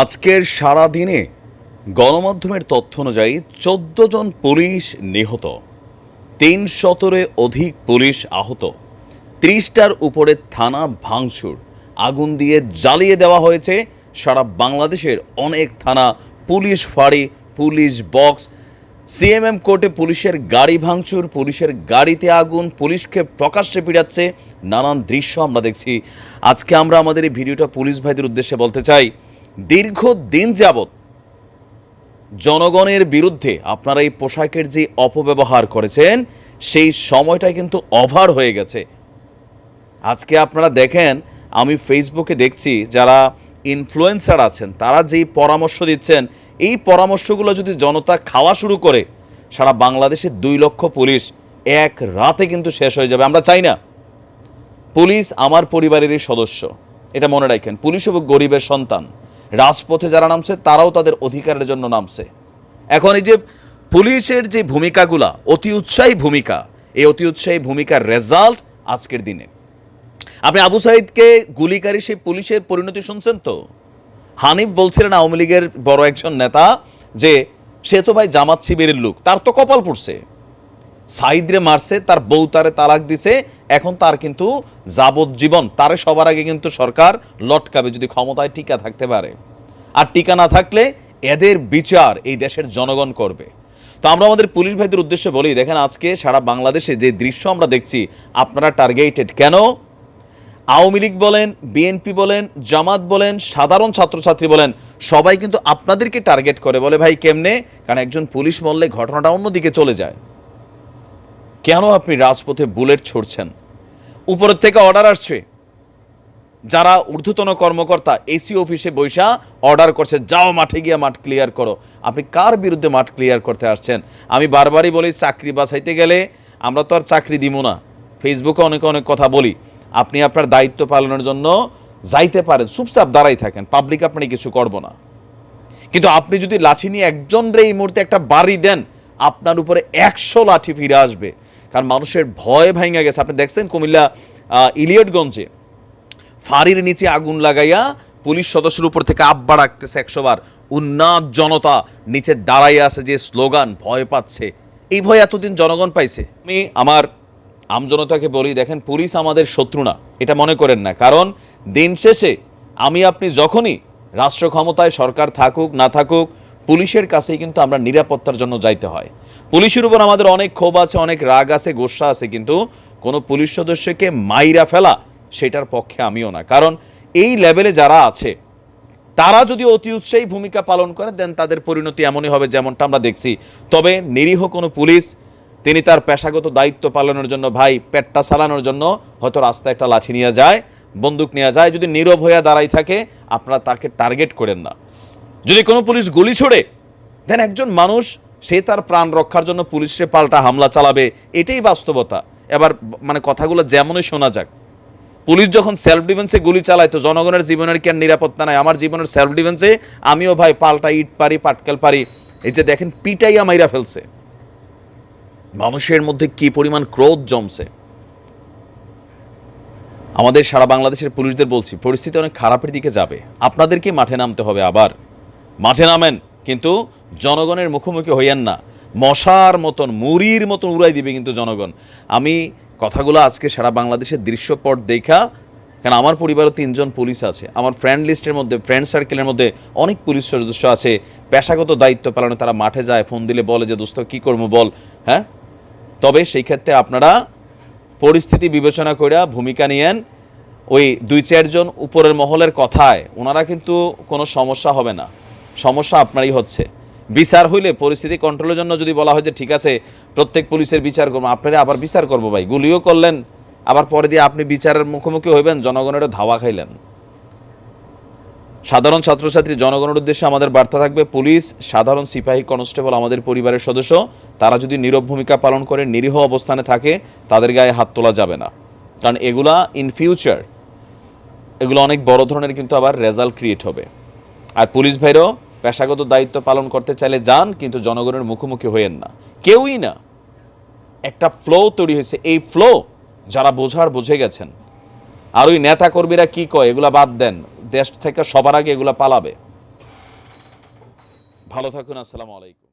আজকের সারা দিনে গণমাধ্যমের তথ্য অনুযায়ী চোদ্দ জন পুলিশ নিহত, তিন শতরে অধিক পুলিশ আহত, ত্রিশটার উপরে থানা ভাঙচুর, আগুন দিয়ে জ্বালিয়ে দেওয়া হয়েছে। সারা বাংলাদেশের অনেক থানা পুলিশ ফাঁড়ি, পুলিশ বক্স, সিএমএম কোর্টে পুলিশের গাড়ি ভাঙচুর, পুলিশের গাড়িতে আগুন, পুলিশকে প্রকাশ্যে পিড়াচ্ছে নানান দৃশ্য আমরা দেখছি। আজকে আমরা আমাদের এই ভিডিওটা পুলিশ ভাইদের উদ্দেশ্যে বলতে চাই দীর্ঘ দিন যাবত জনগণের বিরুদ্ধে আপনারা এই পোশাকের যে অপব্যবহার করেছেন, সেই সময়টা কিন্তু ওভার হয়ে গেছে। আজকে আপনারা দেখেন, আমি ফেসবুকে দেখছি যারা ইনফ্লুয়েন্সার আছেন, তারা যেই পরামর্শ দিচ্ছেন, এই পরামর্শগুলো যদি জনতা খাওয়া শুরু করে, সারা বাংলাদেশের দুই লক্ষ পুলিশ এক রাতে কিন্তু শেষ হয়ে যাবে। আমরা চাই না। পুলিশ আমার পরিবারেরই সদস্য। এটা মনে রাখেন, পুলিশ এবং গরিবের সন্তান। রাজপথে যারা নামছে, তারাও তাদের অধিকারের জন্য নামছে। এখন এই যে পুলিশের যে ভূমিকাগুলা, অতি উৎসাহী ভূমিকা, এই অতি উৎসাহী ভূমিকার রেজাল্ট আজকের দিনে। আপনি আবু সাইদকে গুলিকারী সেই পুলিশের পরিণতি শুনছেন তো? হানিফ বলছিলেন আওয়ামী লীগের বড় একজন নেতা যে, সে তো ভাই জামাত শিবিরের লোক, তার তো কপাল পড়ছে। সাইদরে মারছে, তার বউ তারে তালাক দিছে, এখন তার কিন্তু যাবজ্জীবন। তারে সবার আগে কিন্তু সরকার লটকাবে যদি ক্ষমতায় টিকা থাকতে পারে। আর টিকা না থাকলে এদের বিচার এই দেশের জনগণ করবে। তো আমরা আমাদের পুলিশ ভাইদের উদ্দেশ্যে বলি, দেখেন আজকে সারা বাংলাদেশে যে দৃশ্য আমরা দেখছি, আপনারা টার্গেটেড কেন? আওয়ামী লীগ বলেন, বিএনপি বলেন, জামাত বলেন, সাধারণ ছাত্রছাত্রী বলেন, সবাই কিন্তু আপনাদেরকে টার্গেট করে বলে, ভাই, কেমনে? কারণ একজন পুলিশ মরলে ঘটনাটা অন্যদিকে চলে যায়। কেন আপনি রাজপথে বুলেট ছড়ছেন? উপরের থেকে অর্ডার আসছে। যারা ঊর্ধ্বতন কর্মকর্তা এসি অফিসে বৈশা অর্ডার করছে, যাও মাঠে গিয়ে মাঠ ক্লিয়ার করো। আপনি কার বিরুদ্ধে মাঠ ক্লিয়ার করতে আসছেন? আমি বারবারই বলি, চাকরি বাছাইতে গেলে আমরা তো আর চাকরি দিব না। ফেসবুকে অনেক অনেক কথা বলি। আপনি আপনার দায়িত্ব পালনের জন্য যাইতে পারেন, চুপচাপ দাঁড়াই থাকেন পাবলিক আপনি কিছু করব না। কিন্তু আপনি যদি লাঠি নিয়ে একজন রে এই মুহূর্তে একটা বাড়ি দেন, আপনার উপরে একশো লাঠি ফিরে আসবে। কারণ মানুষের ভয় ভাঙা গেছে। আপনি দেখছেন কুমিল্লা ইলিয়টগঞ্জে ফাঁড়ির নিচে আগুন লাগাইয়া পুলিশ সদস্যের উপর থেকে আব্বা রাখতেছে একশোবার। উন্নাত জনতা নিচে দাঁড়াইয়া আছে যে স্লোগান, ভয় পাচ্ছে। এই ভয় এতদিন জনগণ পাইছে। আমি আমার আমজনতাকে বলি, দেখেন পুলিশ আমাদের শত্রু না, এটা মনে করেন না। কারণ দিন শেষে আমি, আপনি যখনই রাষ্ট্র ক্ষমতায় সরকার থাকুক, না থাকুক, পুলিশের কাছেই কিন্তু আমরা নিরাপত্তার জন্য যাইতে হয়। পুলিশের উপর আমাদের অনেক ক্ষোভ আছে, অনেক রাগ আছে, গোসা আছে, কিন্তু কোনো পুলিশ সদস্যকে মাইরা ফেলা সেটার পক্ষে আমিও না। কারণ এই লেভেলে যারা আছে, তারা যদি অতি উৎসাহী ভূমিকা পালন করে দেন তাদের পরিণতি এমনই হবে যেমনটা আমরা দেখছি। তবে নিরীহ কোনো পুলিশ, তিনি তার পেশাগত দায়িত্ব পালনের জন্য, ভাই, পেটটা চালানোর জন্য হয়তো রাস্তায় একটা লাঠি নিয়ে যায়, বন্দুক নিয়ে যায়, যদি নীরব হইয়া দাঁড়াই থাকে, আপনারা তাকে টার্গেট করেন না। যদি কোনো পুলিশ গুলি ছোড়ে দেন একজন মানুষ সে তার প্রাণ রক্ষার জন্য পুলিশের পাল্টা হামলা চালাবে, এটাই বাস্তবতা। এবার মানে কথাগুলো যেমনই শোনা যাক। পুলিশ যখন সেলফ ডিফেন্সে গুলি চালায়, তো জনগণের জীবনের কি আর নিরাপত্তা নাই? আমার জীবনের সেলফ ডিফেন্সে আমিও ভাই পাল্টা ইট পারি, পাটকেল পারি। এই যে দেখেন, পিটাইয়া মাইরা ফেলছে। মানুষের মধ্যে কি পরিমাণ ক্রোধ জমছে। আমাদের সারা বাংলাদেশের পুলিশদের বলছি, পরিস্থিতি অনেক খারাপের দিকে যাবে। আপনাদেরকে মাঠে নামতে হবে আবার? মাঠে নামেন। কিন্তু জনগণের মুখোমুখি হইয়েন না। মশার মতন, মুড়ির মতন উড়াই দিবে কিন্তু জনগণ। আমি কথাগুলো আজকে সারা বাংলাদেশের দৃশ্যপট দেখা কারণ আমার পরিবারও তিনজন পুলিশ আছে। আমার ফ্রেন্ড লিস্টের মধ্যে ফ্রেন্ড সার্কেলের মধ্যে অনেক পুলিশ সদস্য আছে। পেশাগত দায়িত্ব পালনে তারা মাঠে যায় ফোন দিলে বলে যে, দোস্ত, কী করব বল? হ্যাঁ? তবে সেই ক্ষেত্রে আপনারা পরিস্থিতি বিবেচনা করে ভূমিকা নিয়েন। ওই দুই চারজন উপরের মহলের কথায়, ওনারা কিন্তু কোনো সমস্যা হবে না। সমস্যা আপনারই হচ্ছে। বিচার হইলে পরিস্থিতি কন্ট্রোলের জন্য যদি বলা হয় যে, ঠিক আছে, প্রত্যেক পুলিশের বিচার করব, আপনারা আবার বিচার করব ভাই। গুলিও করলেন, আবার পরে দিয়ে আপনি বিচারের মুখোমুখি হইবেন জনগণের ধাওয়া খাইলেন। সাধারণ ছাত্রছাত্রী, জনগণের উদ্দেশ্যে আমাদের বার্তা থাকবে, পুলিশ, সাধারণ সিপাহী কনস্টেবল, আমাদের পরিবারের সদস্য, তারা যদি নীরব ভূমিকা পালন করে, নিরীহ অবস্থানে থাকে, তাদের গায়ে হাত তোলা যাবে না। কারণ এগুলা ইন ফিউচার এগুলো অনেক বড় ধরনের কিন্তু আবার রেজাল্ট ক্রিয়েট হবে। আর পুলিশ ভাইরাও পেশাগত দায়িত্ব পালন করতে চাইলে যান, কিন্তু জনগণের মুখোমুখি হইয়েন না। কেউই না। একটা ফ্লো তৈরি হয়েছে। এই ফ্লো যারা বোঝার বুঝে গেছেন। আর ওই নেতাকর্মীরা কি কয়, এগুলা বাদ দেন। দেশ থেকে সবার আগে এগুলা পালাবে। ভালো থাকুন, আসসালামু আলাইকুম।